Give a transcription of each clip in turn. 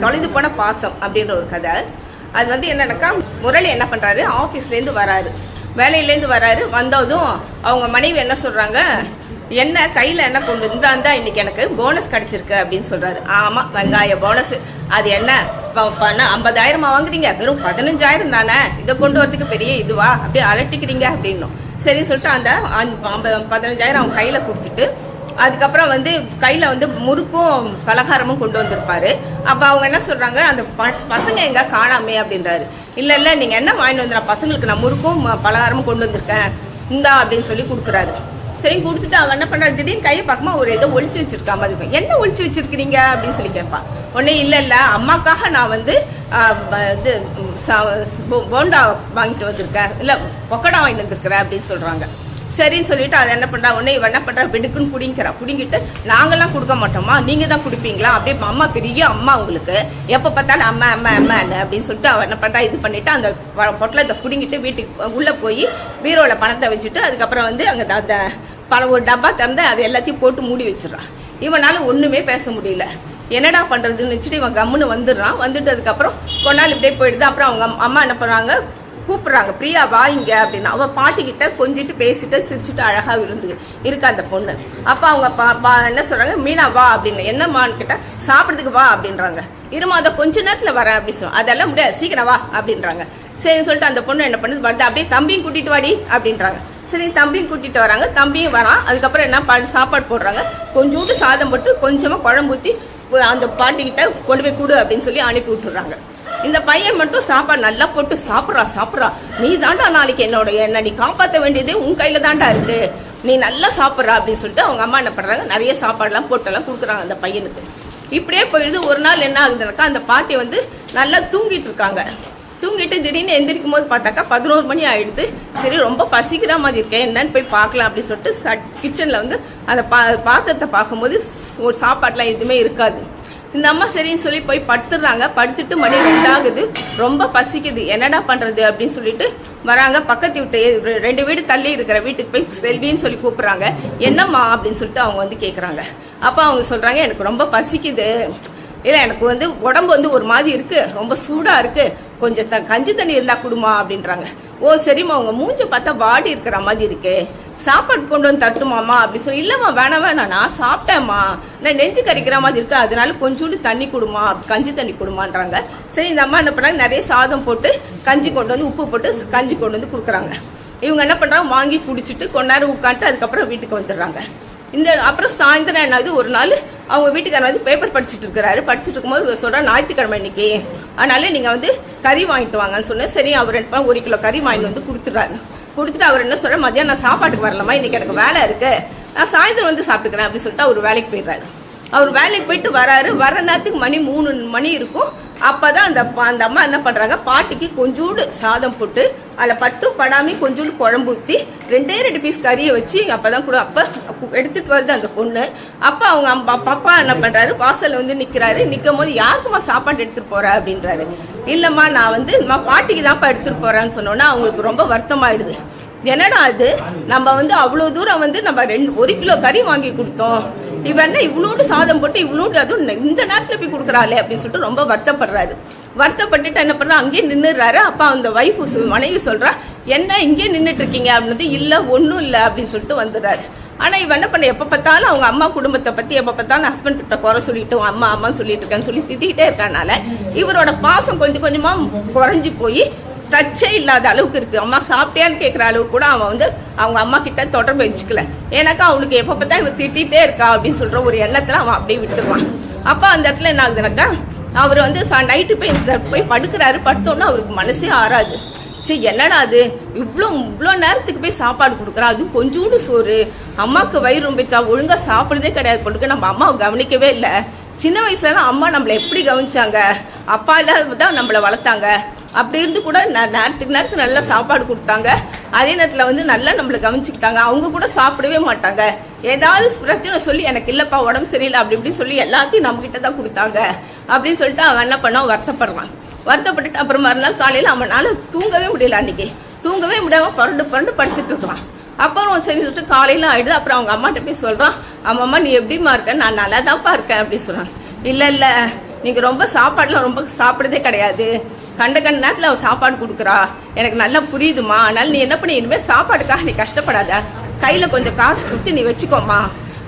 தொலைந்து போன பாசம் அப்படின்ற ஒரு கதை. அது வந்து என்னன்னாக்கா முரளி என்ன பண்ணுறாரு ஆஃபீஸ்லேருந்து வராரு. வேலையிலேருந்து வராரு. வந்ததும் அவங்க மனைவி என்ன சொல்கிறாங்க என்ன கையில் என்ன கொண்டு இருந்தா இருந்தா இன்னைக்கு எனக்கு போனஸ் கிடச்சிருக்கு அப்படின்னு சொல்கிறாரு ஆமாம் வெங்காய போனஸ் அது என்ன? பண்ண ஐம்பதாயிரமா வாங்குறீங்க? வெறும் பதினஞ்சாயிரம் தானே? இதை கொண்டு வரதுக்கு பெரிய இதுவா? அப்படியே அலட்டிக்கிறீங்க அப்படின்னும். சரி சொல்லிட்டு அந்த அஞ்சு- ஐம்பது- பதினஞ்சாயிரம் அவங்க கையில் கொடுத்துட்டு அதுக்கப்புறம் வந்து கையில் வந்து முறுக்கும் பலகாரமும் கொண்டு வந்திருப்பாரு. அப்போ அவங்க என்ன சொல்கிறாங்க அந்த பசங்க எங்கே காணாமே அப்படின்றாரு. இல்லை இல்லை நீங்கள் என்ன வாங்கிட்டு வந்து பசங்களுக்கு நான் முறுக்கும் ம- பலகாரமும் கொண்டு வந்திருக்கேன். இந்தா அப்படின்னு சொல்லி கொடுக்குறாரு. சரி கொடுத்துட்டு அவன் என்ன பண்ணுறாரு திடீர்னு கையை பார்க்குமா ஒரு ஏதோ ஒழிச்சு வச்சிருக்கா மாதிரி என்ன ஒழிச்சு வச்சிருக்கிறீங்க? அப்படின்னு சொல்லி கேட்பான் உடனே இல்லை இல்லை அம்மாக்காக நான் வந்து இது போண்டா வாங்கிட்டு வந்திருக்கேன். இல்லை பொக்கடா வாங்கிட்டு வந்திருக்கிறேன் அப்படின்னு சொல்கிறாங்க சரின்னு சொல்லிட்டு அதை என்ன பண்ணுறா உடனே இவன் என்ன பண்ணுறா வெடுக்குன்னு குடிங்கிறா குடிங்கிட்டு நாங்களாம் கொடுக்க மாட்டோமா? நீங்கள் தான் குடிப்பீங்களா? அப்படியே அம்மா பெரிய அம்மா உங்களுக்கு எப்போ பார்த்தாலும் அம்மா அம்மா அம்மா அப்படின்னு சொல்லிட்டு அவன் என்ன பண்ணுறா இது பண்ணிவிட்டு அந்த பொட்டலத்தை குடிங்கிட்டு வீட்டுக்கு உள்ளே போய் பீரோவில் பணத்தை வச்சுட்டு அதுக்கப்புறம் வந்து அங்கே அந்த பல ஒரு டப்பா திறந்து அதை எல்லாத்தையும் போட்டு மூடி வச்சிடறான் இவனால் ஒன்றுமே பேச முடியல. என்னடா பண்ணுறதுன்னு வச்சுட்டு இவன் கம்முன்னு வந்துடுறான். வந்துட்டு அதுக்கப்புறம் இப்படியே போயிடுது. அப்புறம் அவங்க அம்மா என்ன பண்ணுறாங்க கூப்பிடுறாங்க பிரியா வா இங்க அப்படின்னு. அவ பாட்டிக்கிட்ட கொஞ்சிட்டு பேசிட்டு சிரிச்சுட்டு அழகா இருந்து இருக்கு அந்த பொண்ணு? அப்ப அவங்க பா- பா- என்ன சொல்றாங்க? மீனா வா அப்படின்னு. என்னம்மான்னு கேட்டா சாப்பிடுறதுக்கு வா அப்படின்றாங்க. இருமா அதை கொஞ்ச நேரத்துல வரேன் அப்படி சொல்லுவோம் அதெல்லாம் முடியாது. சீக்கிரம் வா அப்படின்றாங்க. சரின்னு சொல்லிட்டு அந்த பொண்ணு என்ன பண்ணுது? வருது. அப்படியே தம்பியும் கூட்டிட்டு வாடி அப்படின்றாங்க. சரி தம்பியும் கூட்டிட்டு வராங்க. தம்பியும் வரான். அதுக்கப்புறம் என்ன சாப்பாடு போடுறாங்க. கொஞ்சோண்டு சாதம் போட்டு கொஞ்சமா குழம்பு ஊத்தி அந்த பாட்டிக்கிட்ட கொண்டு போய் கொடு அப்படின்னு சொல்லி அனுப்பி விட்டுறாங்க. இந்த பையன் மட்டும் சாப்பாடு நல்லா போட்டு சாப்பிட்றா சாப்பிட்றா. நீ தாண்டா நாளைக்கு என்னோட என்ன நீ காப்பாற்ற வேண்டியது உன் கையில் தாண்டா இருக்கு. நீ நல்லா சாப்பிட்றா அப்படின்னு சொல்லிட்டு அவங்க அம்மா என்ன பண்ணுறாங்க நிறைய சாப்பாடுலாம் போட்டெல்லாம் கொடுக்குறாங்க அந்த பையனுக்கு. இப்படியே போயிடுது. ஒரு நாள் என்ன ஆகுதுனாக்கா அந்த பாட்டி வந்து நல்லா தூங்கிட்டு இருக்காங்க. தூங்கிட்டு திடீர்னு எந்திரிக்கும் போது பார்த்தாக்கா பதினோரு மணி ஆயிடுது. சரி ரொம்ப பசிக்கிற மாதிரி இருக்கேன் என்னன்னு போய் பார்க்கலாம் அப்படின்னு சொல்லிட்டு கிச்சனில் வந்து அந்த பா பாத்திரத்தை பார்க்கும்போது ஒரு சாப்பாடெலாம் எதுவுமே இருக்காது. இந்த அம்மா சரின்னு சொல்லி போய் படுத்துடுறாங்க. படுத்துட்டு மணி ரெண்டாகுது. ரொம்ப பசிக்குது. என்னடா பண்றது அப்படின்னு சொல்லிட்டு வராங்க. பக்கத்து வீட்டு ரெண்டு வீடு தள்ளி இருக்கிற வீட்டுக்கு போய் செல்வின்னு சொல்லி கூப்பிடுறாங்க. என்னம்மா அப்படின்னு சொல்லிட்டு அவங்க வந்து கேட்குறாங்க அப்போ அவங்க சொல்றாங்க எனக்கு ரொம்ப பசிக்குது. இல்லை எனக்கு வந்து உடம்பு வந்து ஒரு மாதிரி இருக்கு. ரொம்ப சூடா இருக்கு. கொஞ்சம் த கஞ்சி தண்ணி இருந்தா கொடுமா அப்படின்றாங்க. ஓ சரிம்மா உங்க மூஞ்சி பார்த்தா வாடி இருக்கிற மாதிரி இருக்கே. சாப்பாடு கொண்டு வந்து தட்டுமாமா அப்படி சொல்லி இல்லம்மா வேணாம் வேணாம் நான் சாப்பிட்டேம்மா. நான் நெஞ்சு கறிக்கிற மாதிரி இருக்கு அதனால கொஞ்சோண்டு தண்ணி கொடுமா கஞ்சி தண்ணி கொடுமான்றாங்க. சரி இந்த அம்மா என்ன பண்ணாங்க நிறைய சாதம் போட்டு கஞ்சி கொண்டு வந்து உப்பு போட்டு கஞ்சி கொண்டு வந்து கொடுக்குறாங்க. இவங்க என்ன பண்ணுறாங்க வாங்கி குடிச்சிட்டு கொஞ்ச நேரம் உட்காந்துட்டு அதுக்கப்புறம் வீட்டுக்கு வந்துடுறாங்க. இந்த அப்புறம் சாயந்தரம் என்னாவது ஒரு நாள் அவங்க வீட்டுக்காரர் வந்து பேப்பர் படிச்சுட்டு இருக்கிறாரு படிச்சுட்டு இருக்கும்போது சொல்கிறார் ஞாயிற்றுக்கிழமை இன்னைக்கு. அதனால நீங்கள் வந்து கறி வாங்கிட்டு வாங்கன்னு சொன்னேன். சரி அவர் ரெண்டு ஒரு கிலோ கறி வாங்கிட்டு வந்து கொடுத்துட்றாரு. கொடுத்துட்டு அவர் என்ன சொல்ற மதியம் நான் சாப்பாட்டுக்கு வரலாமா இன்னைக்கு எனக்கு வேலை இருக்கு. நான் சாயந்தரம் வந்து சாப்பிட்டுக்கிறேன். அப்படின்னு சொல்லிட்டு அவர் வேலைக்கு போயிடுறாரு. அவர் வேலைக்கு போயிட்டு வராரு. வர நேரத்துக்கு மணி மூணு மணி இருக்கும். அப்பதான் அந்த அந்த அம்மா என்ன பண்றாங்க? பாட்டிக்கு கொஞ்சோண்டு சாதம் போட்டு அதில் பட்டும் படாமே கொஞ்சோண்டு குழம்பு ஊற்றி ரெண்டே ரெண்டு பீஸ் கறியை வச்சு அப்பதான் கூட அப்ப எடுத்துட்டு வருது அந்த பொண்ணு. அப்ப அவங்க அம்மா பாப்பா என்ன பண்றாரு? வாசல்ல வந்து நிக்கிறாரு. நிக்கும் போது யாருக்குமா சாப்பாடு எடுத்துட்டு போற அப்படின்றாரு. இல்லம்மா நான் வந்து பாட்டிக்கு தான்ப்பா எடுத்துட்டு போறேன்னு சொன்னோன்னா அவங்களுக்கு ரொம்ப வருத்தமாயிடுது. என்னடா அது நம்ம வந்து அவ்வளோ தூரம் வந்து நம்ம ரெண்டு ஒரு கிலோ கறி வாங்கி கொடுத்தோம். இவன் என்ன இவ்வளோண்டு சாதம் போட்டு இவ்வளோண்டு அதுவும் இந்த நேரத்தில் போய் கொடுக்குறாளே அப்படின்னு சொல்லிட்டு ரொம்ப வருத்தப்படுறாரு. வருத்தப்பட்டுட்டு என்ன பண்ணுறா அங்கேயே நின்றுறாரு அப்பா அந்த ஒய்ஃபு மனைவி சொல்கிறா என்ன இங்கே நின்றுட்டு இருக்கீங்க அப்படின்னு இல்லை ஒன்றும் இல்லை அப்படின்னு சொல்லிட்டு வந்துடுறாரு. ஆனால் இவன் என்ன பண்ண எப்போ பார்த்தாலும் அவங்க அம்மா குடும்பத்தை பற்றி எப்போ பார்த்தாலும் ஹஸ்பண்ட் கிட்ட குறை சொல்லிட்டு அம்மா அம்மான்னு சொல்லிட்டு இருக்கேன்னு சொல்லி திட்டிகிட்டே இருக்கனால இவரோட பாசம் கொஞ்சம் கொஞ்சமாக குறைஞ்சி போய் டச்சே இல்லாத அளவுக்கு இருக்கு. அம்மா சாப்பிட்டியான்னு கேட்குற அளவுக்கு கூட அவன் வந்து அவங்க அம்மா கிட்ட தொடர்பு வச்சுக்கல. ஏன்னாக்கா அவனுக்கு எப்போ பார்த்தா இவ திட்டிகிட்டே இருக்கா அப்படின்னு சொல்ற ஒரு எண்ணத்துல அவன் அப்படியே விட்டுருவான். அப்போ அந்த இடத்துல என்ன ஆகுதுனாக்கா அவர் வந்து நைட்டு போய் இந்த போய் படுக்கிறாரு. படுத்தோன்னா அவருக்கு மனசே ஆறாது. சரி என்னடா அது? இவ்வளோ இவ்வளோ நேரத்துக்கு போய் சாப்பாடு கொடுக்குறா? அது கொஞ்சோண்டு சோறு. அம்மாவுக்கு வயிறு ரொம்பிச்சா ஒழுங்காக சாப்பிட்றதே கிடையாது பொண்ணுக்கு நம்ம அம்மாவை கவனிக்கவே இல்லை. சின்ன வயசுலலாம் அம்மா நம்மளை எப்படி கவனிச்சாங்க? அப்பா இல்லாத தான் நம்மளை வளர்த்தாங்க. அப்படி இருந்து கூட ந- நேரத்துக்கு நேரத்துக்கு நல்லா சாப்பாடு கொடுத்தாங்க. அதே நேரத்தில் வந்து நல்லா நம்மளை கவனிச்சுக்கிட்டாங்க. அவங்க கூட சாப்பிடவே மாட்டாங்க. ஏதாவது பிரச்சனை சொல்லி எனக்கு இல்லப்பா உடம்பு சரியில்லை அப்படி இப்படி சொல்லி எல்லாத்தையும் நம்மக்கிட்ட தான் கொடுத்தாங்க. அப்படின்னு சொல்லிட்டு அவன் என்ன பண்ணான்? வருத்தப்படுறான். வருத்தப்பட்டுட்டு அப்புறம் மறுநாள் காலையில் அவனால் தூங்கவே முடியல அன்னைக்கு. தூங்கவே முடியாம பரண்டு பரண்டு படுத்துட்டு இருக்கான். அப்புறம் சரி சொல்லிட்டு காலையில ஆயிடுது. அப்புறம் அவங்க அம்மாட்ட போய் சொல்றான். அம்மா நீ எப்படிம்மா இருக்க? நான் நல்லா தான்ப்பா இருக்கேன் அப்படின்னு சொல்றாங்க இல்ல இல்ல. நீங்கள் ரொம்ப சாப்பாடுலாம் ரொம்ப சாப்பிட்றதே கிடையாது. கண்ட கண்ட நேரத்தில் அவள் சாப்பாடு கொடுக்குறா. எனக்கு நல்லா புரியுதுமா அதனால நீ என்ன பண்ணி இனிமேல் சாப்பாடுக்காக நீ கஷ்டப்படாத. கையில் கொஞ்சம் காசு கொடுத்து நீ வச்சுக்கோமா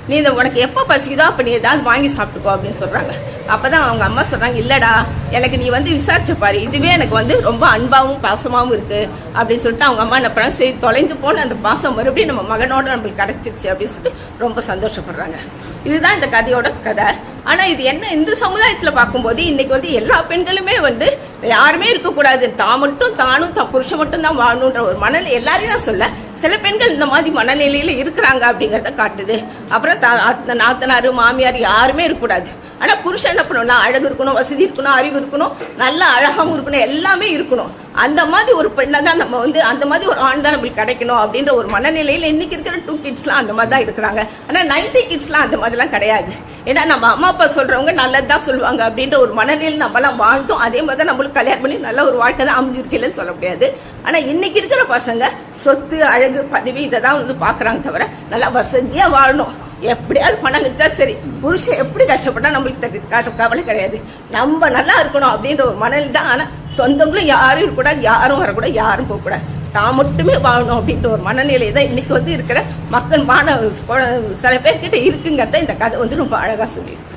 நீ இந்த உனக்கு எப்போ பசிக்குதோ அப்போ நீ ஏதாவது வாங்கி சாப்பிட்டுக்கோ அப்படின்னு சொல்கிறாங்க அப்போ தான் அவங்க அம்மா சொல்கிறாங்க இல்லைடா எனக்கு நீ வந்து விசாரிச்ச பாரு. இதுவே எனக்கு வந்து ரொம்ப அன்பாகவும் பாசமாகவும் இருக்குது அப்படின்னு சொல்லிட்டு அவங்க அம்மா என்ன பண்ணாங்க சரி தொலைந்து போன அந்த பாசம் மறுபடியும் நம்ம மகனோட நம்மளுக்கு கிடச்சிருச்சு அப்படின்னு சொல்லிட்டு ரொம்ப சந்தோஷப்படுறாங்க. இதுதான் இந்த கதையோட கதை. ஆனால் இது என்ன இந்த சமுதாயத்தில் பார்க்கும்போது இன்னைக்கு வந்து எல்லா பெண்களுமே வந்து யாருமே இருக்கக்கூடாது. தான் மட்டும் தானும் தான் புருஷன் மட்டும் தான் வாழணுன்ற ஒரு மனநிலை எல்லாரையும் நான் சொல்ல சில பெண்கள் இந்த மாதிரி மனநிலையில இருக்கிறாங்க அப்படிங்கறத காட்டுது. அப்புறம் தா- நாத்தனாரு மாமியார் யாருமே இருக்கக்கூடாது. ஆனால் புருஷன் என்ன பண்ணணும்னா அழகு இருக்கணும் வசதி இருக்கணும் அறிவு இருக்கணும் நல்ல அழகாகவும் இருக்கணும் எல்லாமே இருக்கணும். அந்த மாதிரி ஒரு பெண்ணை தான் நம்ம வந்து அந்த மாதிரி ஒரு ஆண் தான் நம்மளுக்கு கிடைக்கணும் அப்படின்ற ஒரு மனநிலையில் இன்னைக்கு இருக்கிற டூ கிட்ஸ்லாம் அந்த மாதிரி தான் இருக்கிறாங்க ஆனால் நைன்டி கிட்ஸ்லாம் அந்த மாதிரிலாம் கிடையாது. ஏன்னா நம்ம அம்மா அப்பா சொல்றவங்க நல்லது தான் சொல்லுவாங்க அப்படின்ற ஒரு மனநிலையில் நம்மலாம் வாழ்ந்தோம். அதே மாதிரி தான் நம்மளுக்கு கல்யாணம் பண்ணி நல்ல ஒரு வாழ்க்கை தான் அமைஞ்சிருக்கலன்னு சொல்ல முடியாது. ஆனால் இன்னைக்கு இருக்கிற பசங்க சொத்து அழகு பதவி இதை தான் வந்து பார்க்குறாங்க தவிர நல்லா வசதியாக வாழணும். எப்படியாவது பணம் கிடைச்சா சரி. புருஷன் எப்படி கஷ்டப்பட்டா நம்மளுக்கு கஷ்ட- கவலை கிடையாது. நம்ம நல்லா இருக்கணும் அப்படின்ற ஒரு மனநிலை தான். ஆனால் சொந்தங்களும் யாரும் இருக்கக்கூடாது யாரும் வரக்கூடாது யாரும் போகக்கூடாது. தான் மட்டுமே வாழணும் அப்படின்ற ஒரு மனநிலை தான் இன்னைக்கு வந்து இருக்கிற மக்கள் மாணவ சில பேர்கிட்ட இருக்குங்கிறத இந்த கதை வந்து ரொம்ப அழகாக சொல்லியிருக்கு.